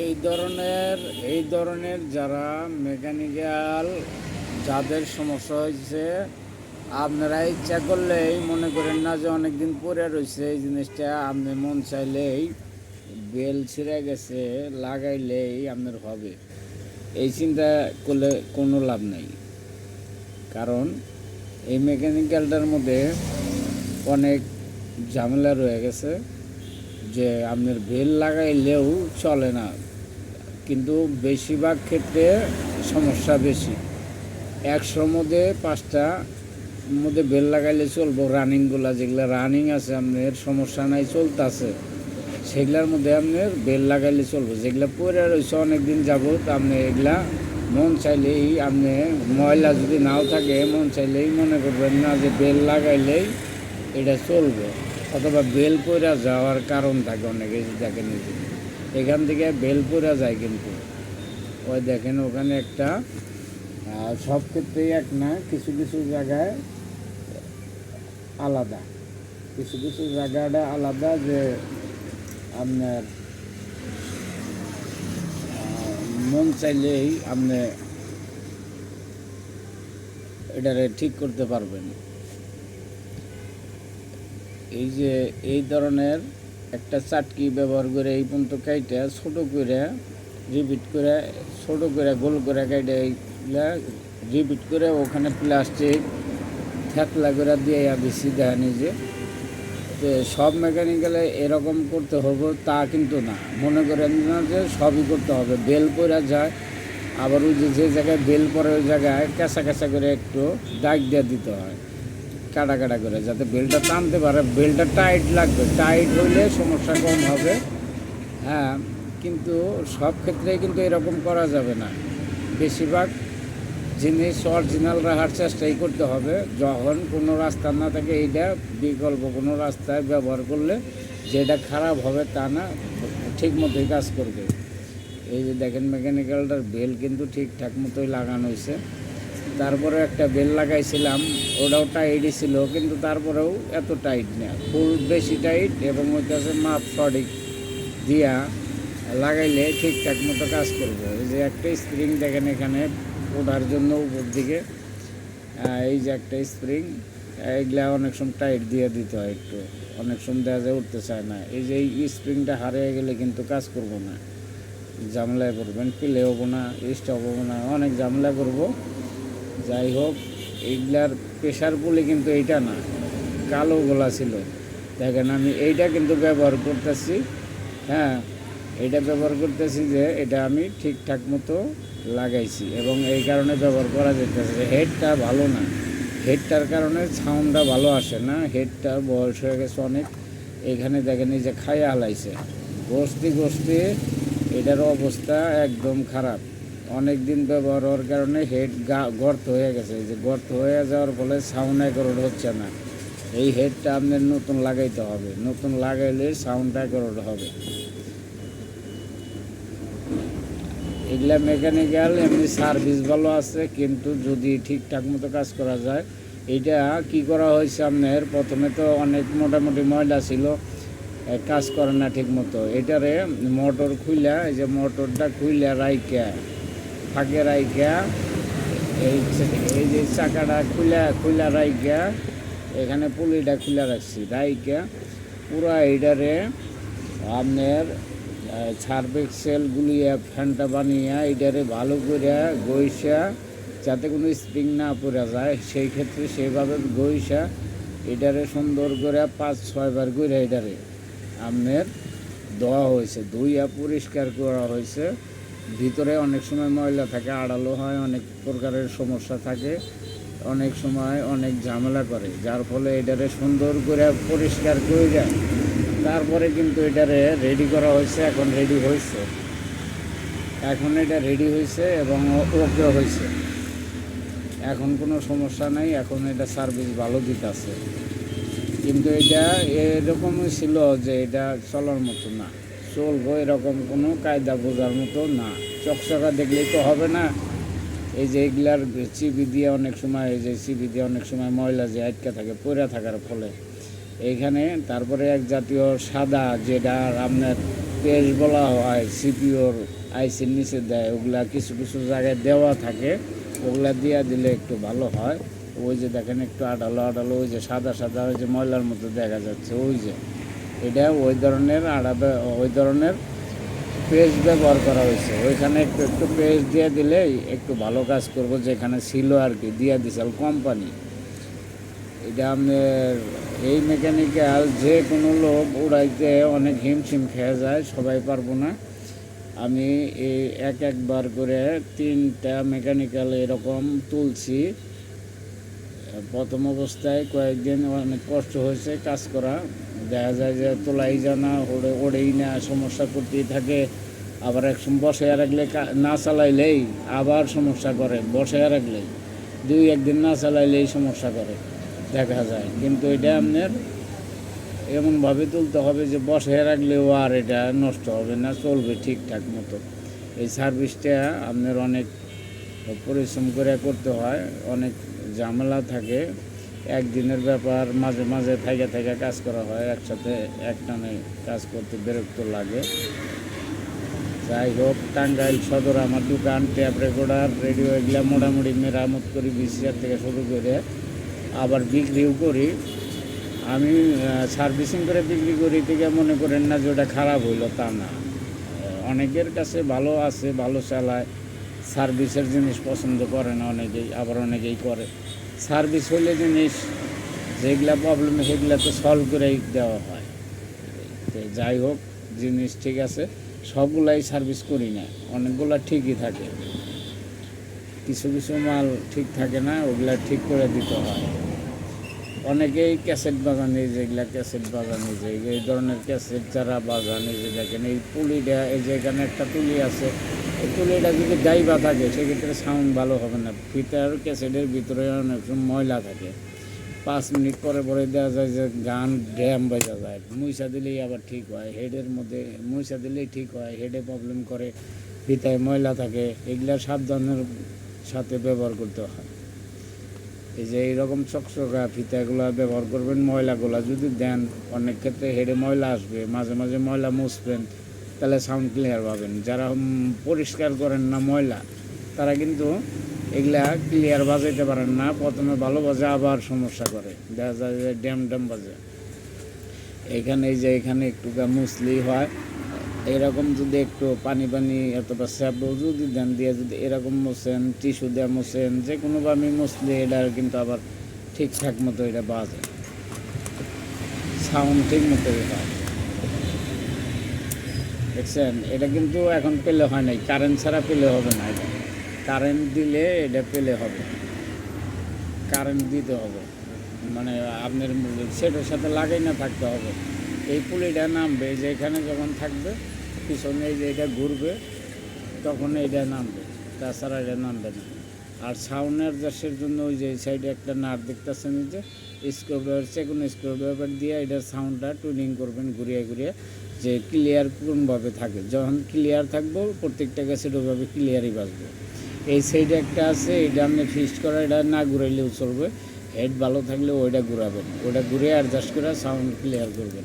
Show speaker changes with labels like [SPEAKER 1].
[SPEAKER 1] এই ধরনের এই ধরনের যারা মেকানিক্যাল যাদের সমস্যা হয়েছে, আপনারা ইচ্ছা করলেই মনে করেন না যে অনেকদিন পরে রয়েছে এই জিনিসটা, আপনি মন চাইলেই বেল ছিঁড়ে গেছে, লাগাইলেই আপনার হবে। এই চিন্তা করলে কোনো লাভ নাই। কারণ এই মেকানিক্যালটার মধ্যে অনেক ঝামেলা রয়ে গেছে যে আপনার বেল লাগাইলেও চলে না। কিন্তু বেশিরভাগ ক্ষেত্রে সমস্যা বেশি। একশোর মধ্যে পাঁচটা মধ্যে বেল লাগাইলে চলবো, রানিংগুলা যেগুলো রানিং আছে আপনার সমস্যা নাই, চলতেছে। সেগুলোর মধ্যে আপনার বেল লাগাইলে চলবো, যেগুলো পরে রয়েছে অনেক দিন যাবত আপনি এগুলা মন চাইলেই আপনি ময়লা যদি নাও থাকে, মন চাইলেই মনে করবেন না যে বেল লাগাইলেই এটা চলবে। অথবা বেল পইরা যাওয়ার কারণ থাকে অনেকে দেখেন যে। এখান থেকে বেল পইরা যায় কিন্তু। ওই দেখেন ওখানে একটা সব ক্ষেত্রেই এক না, কিছু কিছু জায়গায় আলাদা। কিছু কিছু জায়গাটা আলাদা যে আপনার মন চাইলেই আপনি এটারে ঠিক করতে পারবেন। এই যে, এই ধরনের একটা চাটকি ব্যবহার করে এই পর্যন্ত কাইটা ছোট করে রিপিট করে, ছোট করে, গোল করে কাইটা এইগুলা রিপিট করে ওখানে প্লাস্টিক থ্যাতলা করে দিয়ে বেশি দেয় নিজে। তো সব মেকানিক্যালে এরকম করতে হবে তা কিন্তু না। মনে করেন না যে সবই করতে হবে। বেল পরা যায়, আবার ওই যে যে জায়গায় বেল পরে ওই জায়গায় কাঁচা কাঁচা করে একটু দাগ দিয়ে দিতে হয়। কাটা কাটা করে, যাতে বেলটা টানতে পারে। বেলটা টাইট লাগবে। টাইট হইলে সমস্যা কম হবে। হ্যাঁ কিন্তু সব ক্ষেত্রেই কিন্তু এরকম করা যাবে না। বেশিরভাগ জিনিস অরিজিনাল রাখার চেষ্টাই করতে হবে। যখন কোনো রাস্তা না থাকে, এইটা বিকল্প কোনো রাস্তায় ব্যবহার করলে যেটা খারাপ হবে তা না, ঠিক মতোই কাজ করবে। এই যে দেখেন মেকানিক্যালটার বেল কিন্তু ঠিকঠাক মতোই লাগানো হয়েছে তারপরে একটা বেল লাগাইছিলাম, ওটাও টাইটই ছিল, কিন্তু তারপরেও এত টাইট না ফুল বেশি টাইট এবং ওই কাছে মাপ সঠিক দিয়া লাগাইলে ঠিকঠাক মতো কাজ করবে। এই যে একটা স্প্রিং দেখেন এখানে, ওঠার জন্য উপর দিকে এই যে একটা স্প্রিং এইগুলা অনেক সময় টাইট দিয়ে দিতে হয় একটু, অনেক সময় দেখা যায় উঠতে চায় না। এই যে এই স্প্রিংটা হারিয়ে গেলে কিন্তু কাজ করব না জামলায় পড়বেন পিলে হব না স্টপ হব না, অনেক ঝামেলা করব যাই হোক, এইগুলার প্রেশার পুলি কিন্তু এইটা না। কালো গোলা ছিল। দেখেন আমি এইটা কিন্তু ব্যবহার করতেছি। হ্যাঁ এটা ব্যবহার করতেছি যে এটা আমি ঠিকঠাক মতো লাগাইছি এবং এই কারণে ব্যবহার করা যেতেছে। হেডটা ভালো না। হেডটার কারণে সাউন্ডটা ভালো আসে না। হেডটা বয়স হয়ে গেছে অনেক। এখানে দেখেন এই যে খাইয়া হালাইছে গোস্তি গোস্তি এটার অবস্থা একদম খারাপ। অনেক দিন ব্যবহার হওয়ার কারণে হেড গর্ত হয়ে গেছে। যে গর্ত হয়ে যাওয়ার ফলে সাউন্ড একরোড হচ্ছে না। এই হেডটা আপনার নতুন লাগাইতে হবে। নতুন লাগাইলে সাউন্ড একরোড হবে। এগুলা মেকানিক্যাল এমনি সার্ভিস ভালো আছে, কিন্তু যদি ঠিকঠাক মতো কাজ করা যায় এটা কি করা হয়েছে আপনার? প্রথমে তো অনেক মোটামুটি ময়লা ছিল কাজ করে না ঠিক মতো এটারে মোটর খুইলা, এই যে মোটরটা খুইলা রাইকা ফাঁকে রাইখা এই এই যে চাকাটা খুলা খুলা রাইখা এখানে পুলিটা খুলা রাখছি রাইখা পুরা এইটারে আপনার সার্ফেক সেল গুলিয়া ফ্যানটা বানিয়ে এটারে ভালো করে গইসা, যাতে কোনো স্প্রিং না পড়ে যায়, সেই ক্ষেত্রে সেইভাবে গইসা এটারে সুন্দর করে পাঁচ ছয়বার করে এটারে আপনার দেওয়া হয়েছে, ধুইয়া পরিষ্কার করা হয়েছে। ভিতরে অনেক সময় ময়লা থাকে আড়ালো হয়, অনেক প্রকারের সমস্যা থাকে, অনেক সময় অনেক ঝামেলা করে, যার ফলে এটারে সুন্দর করে পরিষ্কার করে যায় তারপরে কিন্তু এটারে রেডি করা হয়েছে, এখন রেডি হয়েছে। এখন এটা রেডি হয়েছে এবং ওকে হয়েছে। এখন কোনো সমস্যা নাই, এখন এটা সার্ভিস ভালো দিতেছে। কিন্তু এটা এরকমই ছিল যে এটা চলার মতো না। চলবো এরকম কোনো কায়দা বোঝার মতো না। চকচকা দেখলেই তো হবে না। এই যে এগুলার চিবি দিয়ে অনেক সময়, এই যে চিবি দিয়ে অনেক সময় ময়লা যে আটকা থাকে পড়ে থাকার ফলে। এইখানে তারপরে এক জাতীয় সাদা যেটা আপনার পেজ বলা হয়, সিপিওর আইসির নিচে দেয়, ওগুলা কিছু কিছু জায়গায় দেওয়া থাকে। ওগুলা দিয়া দিলে একটু ভালো হয়। ওই যে দেখেন একটু আডালো আডালো ওই যে সাদা সাদা, ওই যে ময়লার মতো দেখা যাচ্ছে, ওই যে। এটা ওই ধরনের আড়া ওই ধরনের পেজ ব্যবহার করা হয়েছে। ওইখানে একটু একটু পেজ দিয়ে দিলেই একটু ভালো কাজ করব, যেখানে ছিল আর কি, দিয়ে দিছিল কোম্পানি এটা আপনার এই মেকানিক্যাল যে কোনো লোক উড়াইতে অনেক হিমশিম খেয়ে যায়, সবাই পারব না। আমি এই এক একবার করে তিনটা মেকানিক্যাল এরকম তুলছি। প্রথম অবস্থায় কয়েকদিন অনেক কষ্ট হয়েছে কাজ করা। দেখা যায় যে তোলাই জানা ওড়ে ওড়েই না, সমস্যা করতেই থাকে। আবার একসময় বসে রাখলে না চালাইলেই আবার সমস্যা করে, বসে রাখলেই দুই একদিন না চালাইলেই সমস্যা করে, দেখা যায়। কিন্তু এটা আপনার এমনভাবে তুলতে হবে যে বসে রাখলেও আর এটা নষ্ট হবে না, চলবে ঠিকঠাক মতো। এই সার্ভিসটা আপনার অনেক পরিশ্রম করে করতে হয়, অনেক ঝামেলা থাকে। একদিনের ব্যাপার, মাঝে মাঝে থেকে থেকে কাজ করা হয়, একসাথে একটানে কাজ করতে বিরক্ত লাগে। যাই হোক, টাঙ্গাইল সদর আমার দোকান, ট্যাপ রেকর্ডার, রেডিও এগুলা মোটামুটি মেরামত করি, বিসিআর থেকে শুরু করে আবার বিক্রিও করি। আমি সার্ভিসিং করে বিক্রি করি, থেকে মনে করেন না যে ওটা খারাপ হইল, তা না। অনেকের কাছে ভালো আছে, ভালো চালায়, সার্ভিসের জিনিস পছন্দ করে না, অনেকেই, আবার অনেকেই করে। সার্ভিস হলে জিনিস, যেগুলা প্রবলেম সেগুলা তো সলভ করেই দেওয়া হয়। তো যাই হোক, জিনিস ঠিক আছে, সবগুলাই সার্ভিস করি না, অনেকগুলা ঠিকই থাকে। কিছু কিছু মাল ঠিক থাকে না, ওগুলা ঠিক করে দিতে হয়। অনেকেই ক্যাসেট বাজানে যেগুলা ক্যাসেট বাজানে যে, এই ধরনের ক্যাসেট যারা বাজানে যে দেখেন, এই পুলিটা এই যে এখানে একটা তুলি আছে এই এটা যদি গাইবা থাকে, সেক্ষেত্রে সাউন্ড ভালো হবে না। ফিতার ক্যাসেটের ভিতরে অনেক সময় ময়লা থাকে। পাঁচ মিনিট পরে পরে দেওয়া যায় যে গান ড্যাম বেজা যায়। মুইসা দিলেই আবার ঠিক হয়, হেডের মধ্যে মুইসা দিলেই ঠিক হয়, হেডে প্রবলেম করে ফিতায় ময়লা থাকে। এগুলা সাবধানের সাথে ব্যবহার করতে হয়। এই যে এইরকম চকচকা ফিতাগুলো ব্যবহার করবেন, ময়লাগুলো যদি দেন, অনেক ক্ষেত্রে হেডে ময়লা আসবে, মাঝে মাঝে ময়লা মুছবেন। তাহলে সাউন্ড ক্লিয়ার পাবেন। যারা পরিষ্কার করেন না ময়লা, তারা কিন্তু এগুলা ক্লিয়ার বাজাইতে পারেন না। প্রথমে ভালো বাজে, আবার সমস্যা করে। দেখা যায় যে ড্যাম ড্যাম বাজে। এখানে এই যে, এখানে একটু মুসলি হয়। এরকম যদি একটু পানি পানি অথবা স্যাপ যদি দেন, দিয়ে যদি এরকম মোছেন টিস্যু দিয়ে মোছেন যে কোনো কোনোভাবে মুসলি এটা কিন্তু আবার ঠিকঠাক মতো এটা বাজে। সাউন্ড ঠিক মতো হয় দেখছেন, এটা কিন্তু এখন পেলে হয় নাই কারেন্ট ছাড়া পেলে হবে না এটা। কারেন্ট দিলে এটা পেলে হবে। কারেন্ট দিতে হবে। মানে আপনার সেটার সাথে লাগাই না থাকতে হবে। এই পুলিটা নামবে যে এখানে যখন থাকবে, পিছনে এই যে এটা ঘুরবে, তখন এইটা নামবে। তাছাড়া এটা নামবে না। আর সাউন্ডের দেশের জন্য ওই যে সাইডে একটা নাট দেখতেছেন এই যে স্ক্রু ড্রাইভার যে কোনো স্ক্রু ড্রাইভার দিয়ে এটার সাউন্ডটা টুনিং করবেন ঘুরিয়ে ঘুরিয়ে, যে ক্লিয়ার কোনভাবে থাকে। যখন ক্লিয়ার থাকব, প্রত্যেকটা ক্যাসেট ওইভাবে ক্লিয়ারই বাজবে। এই সাইডে একটা আছে, এটা আপনি ফিক্সড করা, এটা না ঘুরাইলেও চলবে। হেড ভালো থাকলে ওইটা ঘুরাবেন। ওইটা ঘুরে অ্যাডজাস্ট করে সাউন্ড ক্লিয়ার করবেন।